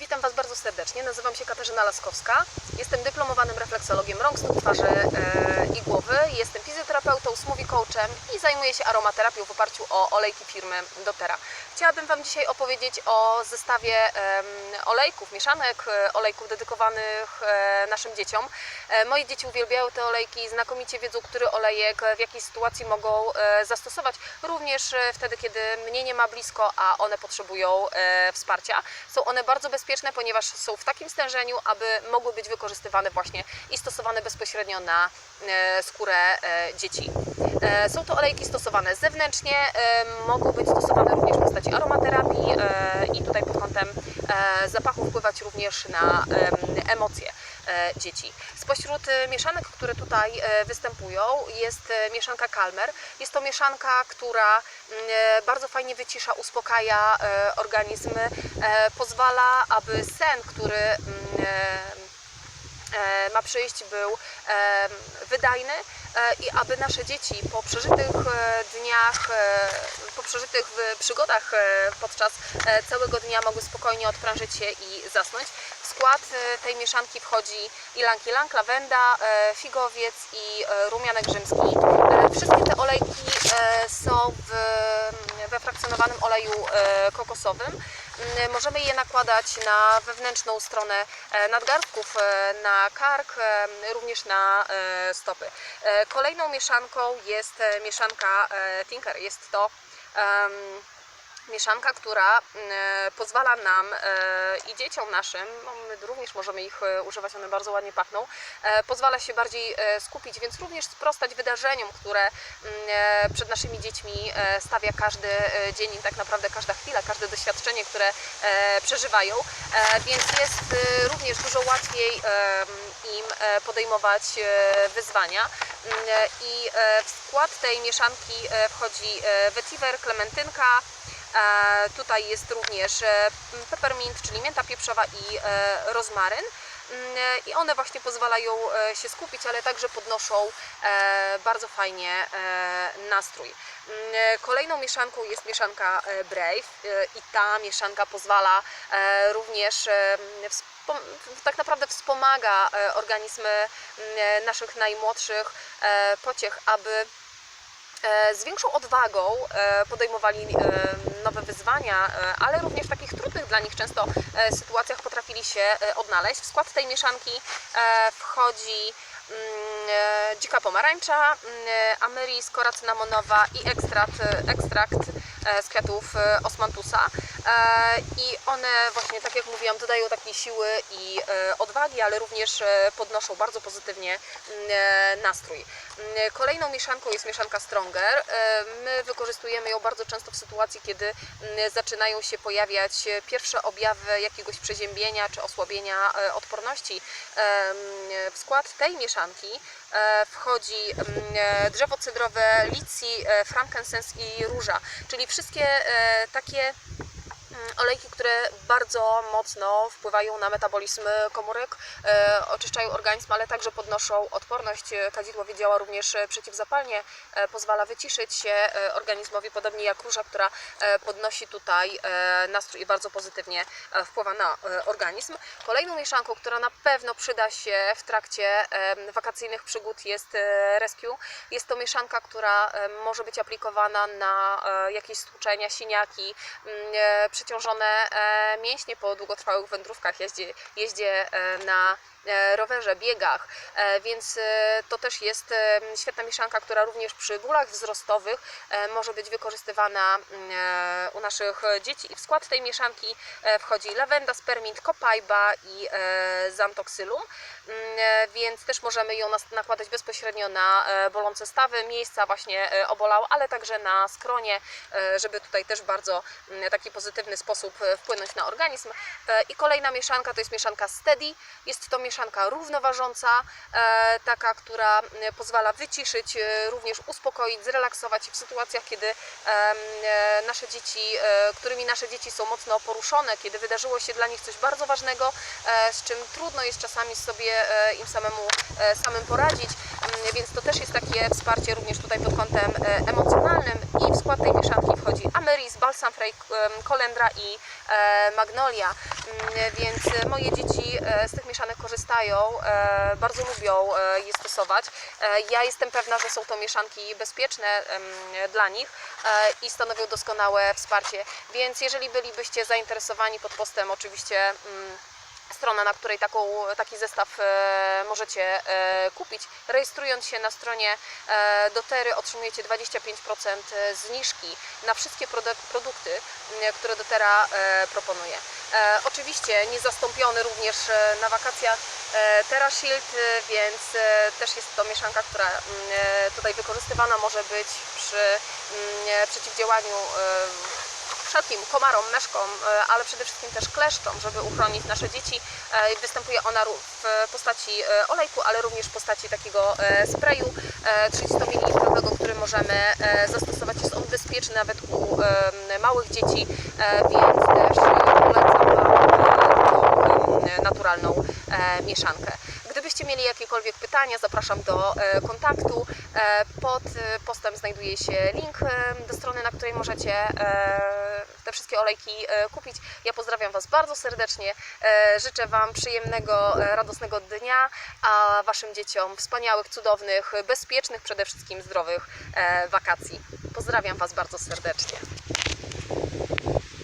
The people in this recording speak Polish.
Witam Was bardzo serdecznie. Nazywam się Katarzyna Laskowska. Jestem dyplomowanym refleksologiem rąk, stóp, twarzy e, i głowy. Jestem fizjoterapeutą, smoothie coachem i zajmuję się aromaterapią w oparciu o olejki firmy Dotera. Chciałabym Wam dzisiaj opowiedzieć o zestawie olejków, mieszanek e, olejków dedykowanych e, naszym dzieciom. E, moje dzieci uwielbiają te olejki, znakomicie wiedzą, który olejek w jakiej sytuacji mogą zastosować, również wtedy, kiedy mnie nie ma blisko, a one potrzebują wsparcia. Są one bardzo bezpieczne, ponieważ są w takim stężeniu, aby mogły być wykorzystywane właśnie i stosowane bezpośrednio na skórę dzieci. Są to olejki stosowane zewnętrznie, mogą być stosowane również w postaci aromaterapii e, i tutaj pod kątem e, zapachu wpływać również na em, emocje e, dzieci. Spośród mieszanek, które tutaj występują, jest mieszanka Calmer. Jest to mieszanka, która mm, bardzo fajnie wycisza, uspokaja organizm, pozwala, aby sen, który mm, ma przyjść, był e, wydajny e, i aby nasze dzieci po przeżytych e, dniach, e, po przeżytych przygodach e, podczas e, całego dnia mogły spokojnie odprężyć się i zasnąć. W skład e, tej mieszanki wchodzi ilanki lang, lawenda, e, figowiec i e, rumianek rzymski. E, Wszystkie te olejki e, są w, we frakcjonowanym oleju e, kokosowym. Mm, Możemy je nakładać na wewnętrzną stronę e, nadgarstków, e, na kark, e, również na e, stopy. E, Kolejną mieszanką jest e, mieszanka e, Tinker. Jest to em, mieszanka, która mm, e, pozwala nam e, i dzieciom naszym, no my również możemy ich e, używać, one bardzo ładnie pachną, pozwala się bardziej skupić, więc również sprostać wydarzeniom, które mm, przed naszymi dziećmi stawia każdy dzień i tak naprawdę każda chwila, każde doświadczenie, które przeżywają, więc jest również dużo łatwiej im podejmować wyzwania. Mm, I w skład tej mieszanki wchodzi vetiver, klementynka, Tutaj jest również e, peppermint, czyli mięta pieprzowa i e, rozmaryn. Mm, e, I one właśnie pozwalają e, się skupić, ale także podnoszą e, bardzo fajnie e, nastrój. Mm, e, Kolejną mieszanką jest mieszanka e, Brave e, i ta mieszanka pozwala e, również e, tak naprawdę wspomaga e, organizmy mm, naszych najmłodszych e, pociech, aby e, z większą odwagą e, podejmowali e, nowe wyzwania, e, ale również w takich trudnych dla nich często e, sytuacjach potrafili się e, odnaleźć. W skład tej mieszanki e, wchodzi mm, e, dzika pomarańcza, mm, e, ameris, kora cynamonowa i ekstrakt, ekstrakt e, z kwiatów e, osmantusa. E, I one właśnie, tak jak mówiłam, dodają takiej siły i e, odwagi, ale również e, podnoszą bardzo pozytywnie mm, nastrój. Mm, Kolejną mieszanką jest mieszanka Stronger. My wykorzystujemy ją bardzo często w sytuacji, kiedy mm, zaczynają się pojawiać pierwsze objawy jakiegoś przeziębienia czy osłabienia odporności. W skład tej mieszanki wchodzi drzewo cydrowe, licji, frankincense i róża, czyli wszystkie takie olejki, które bardzo mocno wpływają na metabolizm komórek, e, oczyszczają organizm, ale także podnoszą odporność. Kadzidłowie działa również przeciwzapalnie, e, pozwala wyciszyć się e, organizmowi, podobnie jak róża, która podnosi tutaj nastrój i bardzo pozytywnie wpływa na organizm. Kolejną mieszanką, która na pewno przyda się w trakcie wakacyjnych przygód jest Rescue. Jest to mieszanka, która może być aplikowana na jakieś stłuczenia, siniaki, mm, e, przeciążone e, mięśnie po długotrwałych wędrówkach, jeździe, jeździe e, na rowerze, biegach, e, więc e, to też jest e, świetna mieszanka, która również przy bólach wzrostowych e, może być wykorzystywana mm, e, u naszych dzieci. I w skład tej mieszanki e, wchodzi lawenda, spermint, kopajba i e, zamtoksylum, Mm, e, więc też możemy ją nakładać bezpośrednio na e, bolące stawy, miejsca właśnie e, obolałe, ale także na skronie, e, żeby tutaj też bardzo mm, taki pozytywny sposób e, wpłynąć na organizm. E, I kolejna mieszanka to jest mieszanka Steady. Jest to mieszanka równoważąca, e, taka, która mm, pozwala wyciszyć, e, również uspokoić, zrelaksować w sytuacjach, kiedy e, nasze dzieci, e, którymi nasze dzieci są mocno poruszone, kiedy wydarzyło się dla nich coś bardzo ważnego, e, z czym trudno jest czasami sobie e, im samemu e, samym poradzić, Mm, więc to też jest takie wsparcie również tutaj pod kątem e, emocjonalnym i w skład tej mieszanki Ameris, Balsam Frey, em, kolendra i e, Magnolia, Mm, więc moje dzieci e, z tych mieszanek korzystają, e, bardzo lubią e, je stosować. E, Ja jestem pewna, że są to mieszanki bezpieczne dla nich e, i stanowią doskonałe wsparcie, więc jeżeli bylibyście zainteresowani pod postem oczywiście strona, na której taką, taki zestaw e, możecie e, kupić. Rejestrując się na stronie e, Dotery otrzymujecie 25% zniżki na wszystkie produk- produkty, które Dotera proponuje. Oczywiście niezastąpiony również na wakacjach TerraShield, więc też jest to mieszanka, która tutaj wykorzystywana może być przy przeciwdziałaniu wszelkim komarom, meszkom, e, ale przede wszystkim też kleszczom, żeby uchronić nasze dzieci. E, Występuje ona w postaci e, olejku, ale również w postaci takiego sprayu e, 30 ml, który możemy zastosować. Jest on bezpieczny nawet u małych dzieci, więc też polecam Wam naturalną mieszankę. Mieli jakiekolwiek pytania, zapraszam do e, kontaktu. E, Pod e, postem znajduje się link do strony, na której możecie te wszystkie olejki kupić. Ja pozdrawiam Was bardzo serdecznie. Życzę Wam przyjemnego, radosnego dnia, a Waszym dzieciom wspaniałych, cudownych, bezpiecznych, przede wszystkim zdrowych wakacji. Pozdrawiam Was bardzo serdecznie.